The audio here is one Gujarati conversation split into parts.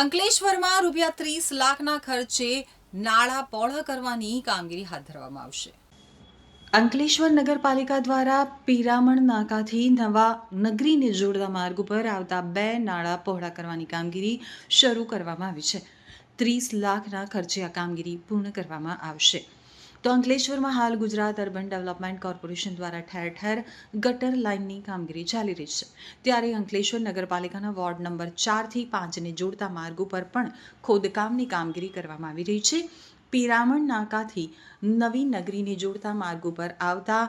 અંકલેશ્વરમાં રૂપિયા ત્રીસ લાખના ખર્ચે નાળા પહોળા કરવાની કામગીરી હાથ ધરવામાં આવશે. અંકલેશ્વર નગરપાલિકા દ્વારા પીરામણ નાકાથી નવા નગરીને જોડતા માર્ગ ઉપર આવતા બે નાળા પહોળા કરવાની કામગીરી શરૂ કરવામાં આવી છે. ત્રીસ લાખના ખર્ચે આ કામગીરી પૂર્ણ કરવામાં આવશે. તો અંકલેશ્વરમાં હાલ ગુજરાત અર્બન ડેવલપમેન્ટ કોર્પોરેશન દ્વારા ઠેર ઠેર ગટર લાઇનની કામગીરી ચાલી રહી છે. ત્યારે અંકલેશ્વર નગરપાલિકાના વોર્ડ નંબર ચારથી પાંચને જોડતા માર્ગ ઉપર પણ ખોદકામની કામગીરી કરવામાં આવી રહી છે. પિરામણ નાકાથી નવી નગરીને જોડતા માર્ગ ઉપર આવતા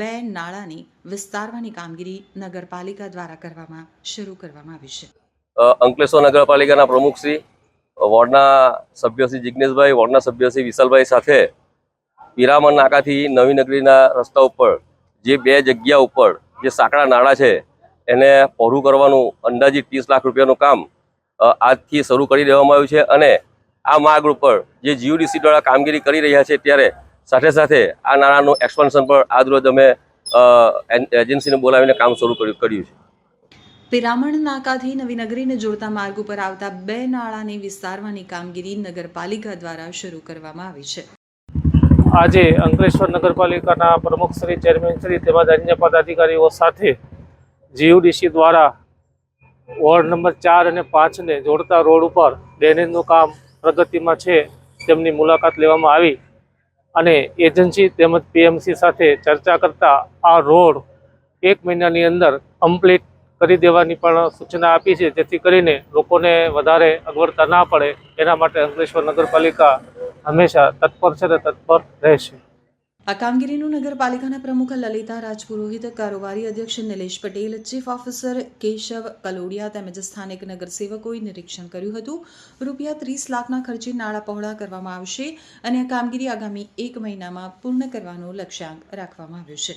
બે નાળાને વિસ્તારવાની કામગીરી નગરપાલિકા દ્વારા કરવામાં શરૂ કરવામાં આવી છે. અંકલેશ્વર નગરપાલિકાના પ્રમુખ શ્રી વોર્ડના સભ્ય શ્રી જિજ્ઞેશભાઈ વોર્ડના સભ્ય શ્રી વિશાલભાઈ સાથે પિરામણ નાકાથી નવી નગરીના રસ્તા ઉપર, જે બે જગ્યા ઉપર જે સાંકડા નાળા છે, એને પહોળું કરવાનું અંદાજિત ત્રીસ લાખ રૂપિયાનું કામ આજથી શરૂ કરી દેવામાં આવ્યું છે અને આ માર્ગ ઉપર જે જીયુડીસી દ્વારા કામગીરી કરી રહ્યા છે ત્યારે સાથે સાથે આ નાણાંનું એક્સપાન્શન પર આજરોજ અમે એજન્સીને બોલાવીને કામ શરૂ કર્યું છે. પિરામણ નાકાથી નવીનગરીને જોડતા માર્ગ ઉપર આવતા બે નાળાને વિસ્તારવાની કામગીરી નગરપાલિકા દ્વારા શરૂ કરવામાં આવી છે. આજે અંકલેશ્વર નગરપાલિકાના પ્રમુખ ચેરમેનશ્રી ચેરમેન શ્રી તેમજ અન્ય પદાધિકારીઓ સાથે જીયુડીસી દ્વારા વોર્ડ નંબર ચાર અને પાંચને જોડતા રોડ ઉપર ડ્રેનેજનું કામ પ્રગતિમાં છે તેમની મુલાકાત લેવામાં આવી. અને એજન્સી તેમજ પીએમસી સાથે ચર્ચા કરતા આ રોડ એક મહિનાની અંદર કમ્પ્લીટ કરી દેવાની પણ સૂચના આપી છે, જેથી કરીને લોકોને વધારે અગવડતા ના પડે. એના માટે અંકલેશ્વર નગરપાલિકા હંમેશા તત્પર છે અને તત્પર રહેશે. આ કામગીરીનું નગરપાલિકાના પ્રમુખ લલિતા રાજપુરોહિત, કારોબારી અધ્યક્ષ નિલેશ પટેલ, ચીફ ઓફિસર કેશવ કલોડિયા તેમજ સ્થાનિક નગરસેવકોએ નિરીક્ષણ કર્યું હતું. રૂપિયા ત્રીસ લાખના ખર્ચે નાળા પહોળા કરવામાં આવશે અને આ કામગીરી આગામી એક મહિનામાં પૂર્ણ કરવાનો લક્ષ્યાંક રાખવામાં આવ્યો છે.